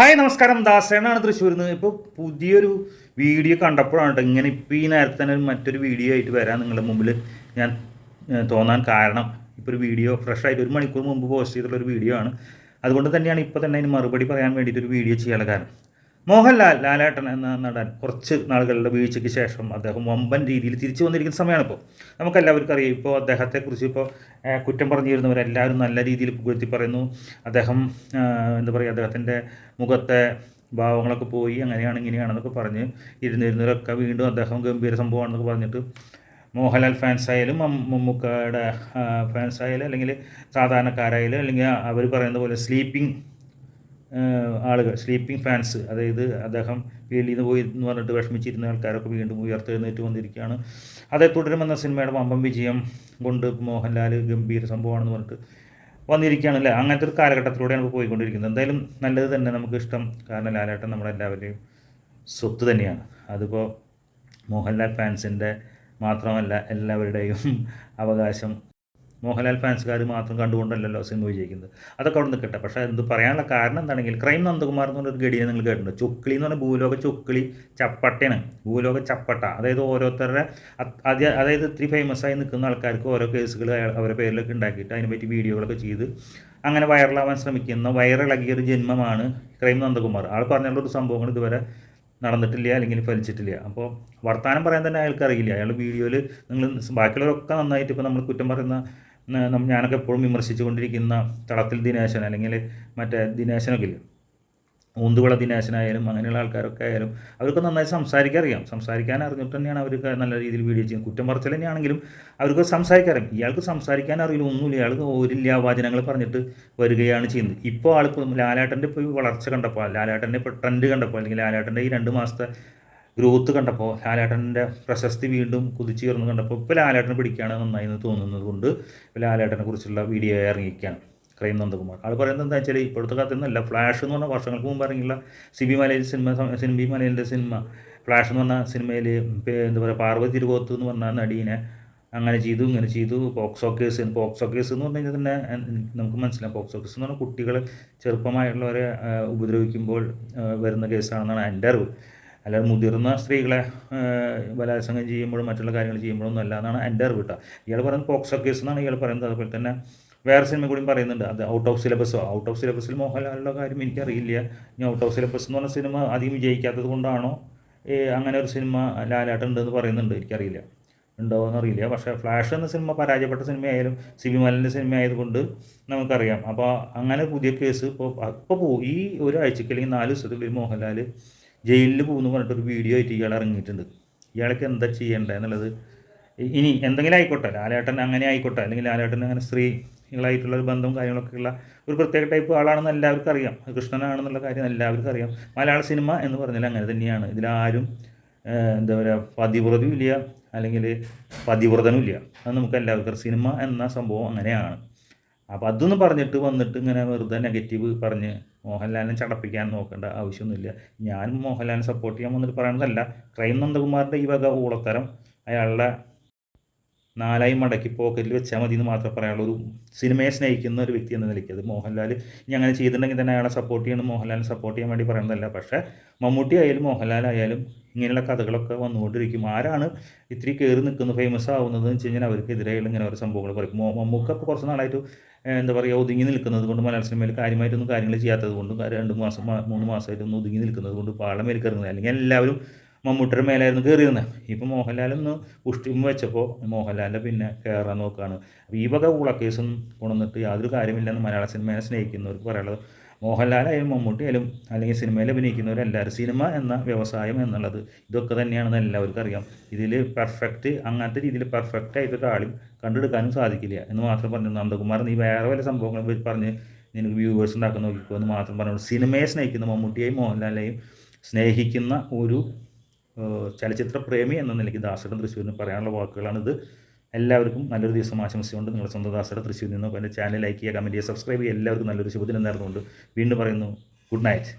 Hi നമസ്കാരം. ദാസേനാണ് തൃശ്ശൂരിൽ നിന്ന്. ഇപ്പോൾ പുതിയൊരു വീഡിയോ കണ്ടപ്പോഴാണ് ട്ടോ ഇങ്ങനെ ഇപ്പോൾ ഈ നേരത്തെ തന്നെ മറ്റൊരു വീഡിയോ ആയിട്ട് വരാൻ നിങ്ങളുടെ മുമ്പിൽ ഞാൻ തോന്നാൻ കാരണം ഇപ്പോൾ ഒരു വീഡിയോ ഫ്രഷ് ആയിട്ട് ഒരു മണിക്കൂർ മുമ്പ് പോസ്റ്റ് ചെയ്തിട്ടുള്ള ഒരു വീഡിയോ ആണ്. അതുകൊണ്ട് തന്നെയാണ് ഇപ്പോൾ തന്നെ അതിന് മറുപടി പറയാൻ വേണ്ടിയിട്ട് ഒരു വീഡിയോ ചെയ്യാനുള്ള കാരണം. മോഹൻലാൽ ലാലേട്ടൻ എന്ന നടൻ കുറച്ച് നാളുകളുടെ വീഴ്ചയ്ക്ക് ശേഷം അദ്ദേഹം വമ്പൻ രീതിയിൽ തിരിച്ചു വന്നിരിക്കുന്ന സമയമാണ് ഇപ്പോൾ. നമുക്കെല്ലാവർക്കും അറിയാം ഇപ്പോൾ അദ്ദേഹത്തെക്കുറിച്ച് ഇപ്പോൾ കുറ്റം പറഞ്ഞു വരുന്നവരെല്ലാവരും നല്ല രീതിയിൽ പുകഴ്ത്തി പറയുന്നു. അദ്ദേഹം എന്താ പറയുക അദ്ദേഹത്തിന്റെ മുഖത്തെ ഭാവങ്ങളൊക്കെ പോയി അങ്ങനെയാണ് ഇങ്ങനെയാണെന്നൊക്കെ പറഞ്ഞ് ഇരുന്നിരുന്നവരൊക്കെ വീണ്ടും അദ്ദേഹം ഗംഭീര സംഭവമാണെന്നൊക്കെ പറഞ്ഞിട്ട് മോഹൻലാൽ ഫാൻസായാലും മമ്മൂക്കയുടെ ഫാൻസ് ആയാലും അല്ലെങ്കിൽ സാധാരണക്കാരായാലും അല്ലെങ്കിൽ അവർ പറയുന്ന പോലെ സ്ലീപ്പിംഗ് ആളുകൾ സ്ലീപ്പിംഗ് ഫാൻസ് അതായത് അദ്ദേഹം ഫീൽഡിൽ നിന്ന് പോയി എന്ന് പറഞ്ഞിട്ട് വിഷമിച്ചിരുന്ന ആൾക്കാരൊക്കെ വീണ്ടും ഉയർത്തെഴുന്നേറ്റ് വന്നിരിക്കുകയാണ്. അതേ തുടരുമെന്ന സിനിമയുടെ വമ്പം വിജയം കൊണ്ട് മോഹൻലാൽ ഗംഭീര സംഭവമാണെന്ന് പറഞ്ഞിട്ട് വന്നിരിക്കുകയാണ് അല്ലേ? അങ്ങനത്തെ ഒരു കാലഘട്ടത്തിലൂടെയാണ് ഇപ്പോൾ പോയിക്കൊണ്ടിരിക്കുന്നത് എന്തായാലും നല്ലത് തന്നെ നമുക്ക് ഇഷ്ടം. കാരണം ലാലേട്ടൻ നമ്മുടെ എല്ലാവരുടെയും സ്വത്ത് തന്നെയാണ്. അതിപ്പോൾ മോഹൻലാൽ ഫാൻസിന്റെ മാത്രമല്ല എല്ലാവരുടെയും അവകാശം മോഹൻലാൽ ഫാൻസുകാർ മാത്രം കണ്ടുകൊണ്ടല്ലല്ലോ സിനിമ വിജയിക്കുന്നത്. അതൊക്കെ അവിടെ നിൽക്കട്ടെ പക്ഷേ എന്ത് പറയാനുള്ള കാരണം എന്താണെങ്കിൽ ക്രൈം നന്ദകുമാർ എന്ന് പറഞ്ഞൊരു ഗഡിയെ നിങ്ങൾ കേട്ടിട്ടുണ്ട്? ചുക്കിളി എന്ന് പറഞ്ഞാൽ ഭൂലോക ചുക്കിളി ചപ്പട്ടയാണ്. ഭൂലോക ചപ്പട്ട. അതായത് ഓരോരുത്തരുടെ അത് അത് അതായത് ഇത്തിരി ഫേമസ് ആയി നിൽക്കുന്ന ആൾക്കാർക്ക് ഓരോ കേസുകൾ അവരുടെ പേരിലൊക്കെ ഉണ്ടാക്കിയിട്ട് അതിനെപ്പറ്റി വീഡിയോകളൊക്കെ ചെയ്ത് അങ്ങനെ വൈറലാവാൻ ശ്രമിക്കുന്ന വൈറലാക്കിയ ഒരു ജന്മമാണ് ക്രൈം നന്ദകുമാർ. ആൾ പറഞ്ഞുള്ള ഒരു സംഭവങ്ങൾ ഇതുവരെ നടന്നിട്ടില്ല അല്ലെങ്കിൽ ഫലിച്ചിട്ടില്ല. അപ്പോൾ വർത്തമാനം പറയാൻ തന്നെ അയാൾക്ക് അറിയില്ല. അയാൾ വീഡിയോയിൽ നിങ്ങൾ ബാക്കിയുള്ളവരൊക്കെ നന്നായിട്ട് ഇപ്പോൾ നമ്മൾ കുറ്റം പറയുന്ന ഞാനൊക്കെ എപ്പോഴും വിമർശിച്ചുകൊണ്ടിരിക്കുന്ന തളത്തിൽ ദിനേശൻ അല്ലെങ്കിൽ മറ്റേ ദിനേശനൊക്കെ ഇല്ലേ ഊന്തുവിള ദിനേശനായാലും അങ്ങനെയുള്ള ആൾക്കാരൊക്കെ ആയാലും അവർക്ക് നന്നായി സംസാരിക്കാൻ അറിയാം. സംസാരിക്കാൻ അറിഞ്ഞിട്ട് തന്നെയാണ് അവർക്ക് നല്ല രീതിയിൽ വീഡിയോ ചെയ്യുന്നത് കുറ്റം പറച്ചിൽ തന്നെയാണെങ്കിലും അവർക്ക് സംസാരിക്കാൻ അറിയാം. ഇയാൾക്ക് സംസാരിക്കാൻ അറിയില്ല ഒന്നുമില്ല. ഇയാൾക്ക് ഒരില്ല വചനങ്ങൾ പറഞ്ഞിട്ട് വരികയാണ് ചെയ്യുന്നത്. ഇപ്പോൾ ആൾക്ക് ലാലാട്ടന്റെ ഇപ്പോൾ വളർച്ച കണ്ടപ്പോൾ ലാലാട്ടന്റെ ഇപ്പോൾ ട്രെൻഡ് കണ്ടപ്പോൾ അല്ലെങ്കിൽ ലാലാട്ടന്റെ ഈ രണ്ട് മാസത്തെ ഗ്രോത്ത് കണ്ടപ്പോൾ ലാലേട്ടന്റെ പ്രശസ്തി വീണ്ടും കുതിച്ചുയർന്ന് കണ്ടപ്പോൾ ഇപ്പോൾ ലാലേട്ടനെ പിടിക്കുകയാണ് നന്നായി എന്ന് തോന്നുന്നത് കൊണ്ട് ലാലേട്ടനെ കുറിച്ചുള്ള വീഡിയോ ഇറങ്ങിയിരിക്കുകയാണ്. ക്രൈം നന്ദകുമാർ. ആൾ പറയുന്നത് എന്താ വെച്ചാൽ ഇപ്പോഴത്തെ കാലത്ത് നിന്നല്ല ഫ്ലാഷ് എന്ന് പറഞ്ഞാൽ വർഷങ്ങൾക്ക് മുമ്പ് ഇറങ്ങിയുള്ള സിബി മലയിൽ സിനിമ സിബി മലയിലെ സിനിമ ഫ്ലാഷ് എന്ന് പറഞ്ഞ സിനിമയിൽ എന്താ പറയുക പാർവതി തിരുവോത്ത് എന്ന് പറഞ്ഞ നടീനെ അങ്ങനെ ചെയ്തു ഇങ്ങനെ ചെയ്തു. പോക്സോ കേസ് പോക്സോ കേസ് എന്ന് പറഞ്ഞു കഴിഞ്ഞാൽ തന്നെ നമുക്ക് മനസ്സിലാവും പോക്സോ കേസ് എന്ന് പറഞ്ഞാൽ കുട്ടികൾ ചെറുപ്പമായിട്ടുള്ളവരെ ഉപദ്രവിക്കുമ്പോൾ വരുന്ന കേസാണെന്നാണ് എന്റെ അറിവ്. അല്ലാതെ മുതിർന്ന സ്ത്രീകളെ ബലാത്സംഗം ചെയ്യുമ്പോഴും മറ്റുള്ള കാര്യങ്ങൾ ചെയ്യുമ്പോഴൊന്നും അല്ല എന്നാണ് എന്റെ അറിവ് കേട്ടോ. ഇയാൾ പറയുന്നത് പോക്സോ കേസ് എന്നാണ് ഇയാൾ പറയുന്നത്. അതുപോലെ തന്നെ വേറെ സിനിമ കൂടി പറയുന്നുണ്ട്. അത് ഔട്ട് ഓഫ് സിലബസോ? ഔട്ട് ഓഫ് സിലബസിൽ മോഹൻലാലിന്റെ കാര്യം എനിക്കറിയില്ല. ഇനി ഔട്ട് ഓഫ് സിലബസ് എന്ന് പറഞ്ഞ സിനിമ അധികം വിജയിക്കാത്തത് കൊണ്ടാണോ അങ്ങനെ ഒരു സിനിമ ലാലാട്ടുണ്ടെന്ന് പറയുന്നുണ്ട് എനിക്കറിയില്ല. ഉണ്ടോ എന്നറിയില്ല. പക്ഷേ ഫ്ലാഷ് എന്ന സിനിമ പരാജയപ്പെട്ട സിനിമയായാലും സിബി മലന്റെ സിനിമ ആയതുകൊണ്ട് നമുക്കറിയാം. അപ്പോൾ അങ്ങനെ പുതിയ കേസ് ഇപ്പോൾ പോകും ഈ ഒരാഴ്ചക്ക് അല്ലെങ്കിൽ നാല് ദിവസത്തിനുള്ളിൽ മോഹൻലാൽ ജയിലിൽ പോകുന്നു പറഞ്ഞിട്ടൊരു വീഡിയോ ആയിട്ട് ഇയാൾ ഇറങ്ങിയിട്ടുണ്ട്. ഇയാൾക്ക് എന്താ ചെയ്യേണ്ടത് എന്നുള്ളത് ഇനി എന്തെങ്കിലും ആയിക്കോട്ടെ. ലാലേട്ടൻ അങ്ങനെ ആയിക്കോട്ടെ. അല്ലെങ്കിൽ ലാലേട്ടൻ അങ്ങനെ സ്ത്രീകളായിട്ടുള്ള ഒരു ബന്ധവും കാര്യങ്ങളൊക്കെ ഉള്ള ഒരു പ്രത്യേക ടൈപ്പ് ആളാണെന്ന് എല്ലാവർക്കും അറിയാം. കൃഷ്ണനാണെന്നുള്ള കാര്യം എല്ലാവർക്കും അറിയാം. മലയാള സിനിമ എന്ന് പറഞ്ഞാൽ അങ്ങനെ തന്നെയാണ്. ഇതിലാരും എന്താ പറയുക പതിവ്രതയും ഇല്ല അല്ലെങ്കിൽ പതിവ്രതനും ഇല്ല അത് നമുക്ക് എല്ലാവർക്കും സിനിമ എന്ന സംഭവം അങ്ങനെയാണ്. അപ്പോൾ അതൊന്നും പറഞ്ഞിട്ട് വന്നിട്ട് ഇങ്ങനെ വെറുതെ നെഗറ്റീവ് പറഞ്ഞ് മോഹൻലാലിനെ ചടപ്പിക്കാൻ നോക്കേണ്ട ആവശ്യമൊന്നുമില്ല. ഞാൻ മോഹൻലാലിനെ സപ്പോർട്ട് ചെയ്യാൻ വന്നിട്ട് പറയണതല്ല. ക്രൈം നന്ദകുമാറിന്റെ ഈ വക ഊളത്തരം അയാളുടെ നാലായി മടക്കി പോക്കറ്റിൽ വെച്ചാൽ മതി എന്ന് മാത്രമേ പറയാനുള്ളൂ. ഒരു സിനിമയെ സ്നേഹിക്കുന്ന ഒരു വ്യക്തി എന്ന നിലയ്ക്ക് അത് മോഹൻലാൽ ഇനി അങ്ങനെ ചെയ്തിട്ടുണ്ടെങ്കിൽ തന്നെ അയാളെ സപ്പോർട്ട് ചെയ്യണം മോഹൻലാലിനെ സപ്പോർട്ട് ചെയ്യാൻ വേണ്ടി പറയുന്നതല്ല. പക്ഷേ മമ്മൂട്ടി ആയാലും മോഹൻലാൽ ആയാലും ഇങ്ങനെയുള്ള കഥകളൊക്കെ വന്നുകൊണ്ടിരിക്കും. ആരാണ് ഇത്തിരി കയറി നിൽക്കുന്നത് ഫേമസ് ആവുന്നത് എന്ന് വെച്ച് കഴിഞ്ഞാൽ അവർക്കെതിരെയുള്ള ഇങ്ങനെ ഓരോ സംഭവങ്ങൾ പറയും. മമ്മൂക്ക ഇപ്പോൾ കുറച്ച് നാളായിട്ട് എന്താ പറയുക ഒതുങ്ങി നിൽക്കുന്നത് കൊണ്ട് മലയാള സിനിമയിൽ കാര്യമായിട്ടൊന്നും കാര്യങ്ങൾ ചെയ്യാത്തത് കൊണ്ടും രണ്ട് മാസം മൂന്ന് മാസമായിട്ടൊന്നും ഒതുങ്ങി നിൽക്കുന്നത് കൊണ്ട് പാളം ആളെ മേൽ അല്ലെങ്കിൽ എല്ലാവരും മമ്മൂട്ടിയുടെ മേലായിരുന്നു കയറിയിരുന്നത് ഇപ്പം മോഹൻലാലൊന്ന് പുഷ്ടിമ വെച്ചപ്പോൾ മോഹൻലാലിന്റെ പിന്നെ കയറാൻ നോക്കുകയാണ് ഈ വക ഊളക്കേസും കൊണ്ടുവന്നിട്ട് യാതൊരു കാര്യമില്ലെന്ന് മലയാള സിനിമയെ സ്നേഹിക്കുന്നവർക്ക് പറയാനുള്ളത് മോഹൻലാലായാലും മമ്മൂട്ടിയായാലും അല്ലെങ്കിൽ സിനിമയിൽ അഭിനയിക്കുന്നവരെല്ലാവരും സിനിമ എന്ന വ്യവസായം എന്നുള്ളത് ഇതൊക്കെ തന്നെയാണെന്ന് എല്ലാവർക്കും അറിയാം. ഇതിൽ പെർഫെക്റ്റ് അങ്ങനത്തെ രീതിയിൽ പെർഫെക്റ്റ് ആയിട്ട് ഒരാളും കണ്ടെടുക്കാനും സാധിക്കില്ല എന്ന് മാത്രം പറഞ്ഞു നന്ദകുമാർ നീ വേറെ വല്ല സംഭവങ്ങളും പറഞ്ഞ് നിനക്ക് വ്യൂവേഴ്സ് ഉണ്ടാക്കാൻ നോക്കിക്കോ എന്ന് മാത്രം പറഞ്ഞു സിനിമയെ സ്നേഹിക്കുന്ന മമ്മൂട്ടിയെയും മോഹൻലാലിനെയും സ്നേഹിക്കുന്ന ഒരു ചലച്ചിത്ര പ്രേമി എന്ന നിലയ്ക്ക് ദാസയുടെ തൃശ്ശൂരിന് പറയാനുള്ള വാക്കുകളാണിത്. എല്ലാവർക്കും നല്ലൊരു ദിവസം ആശംസിച്ചുകൊണ്ട് നിങ്ങളുടെ സ്വന്തം ദാസയുടെ തൃശ്ശൂരിൽ നിന്നും എന്റെ ചാനൽ ലൈക്ക് ചെയ്യുക കമന്റ് ചെയ്യുക സബ്സ്ക്രൈബ് ചെയ്യുക. എല്ലാവർക്കും നല്ലൊരു ശുഭദിനം നേർന്നുകൊണ്ട് വീണ്ടും പറയുന്നു ഗുഡ് നൈറ്റ്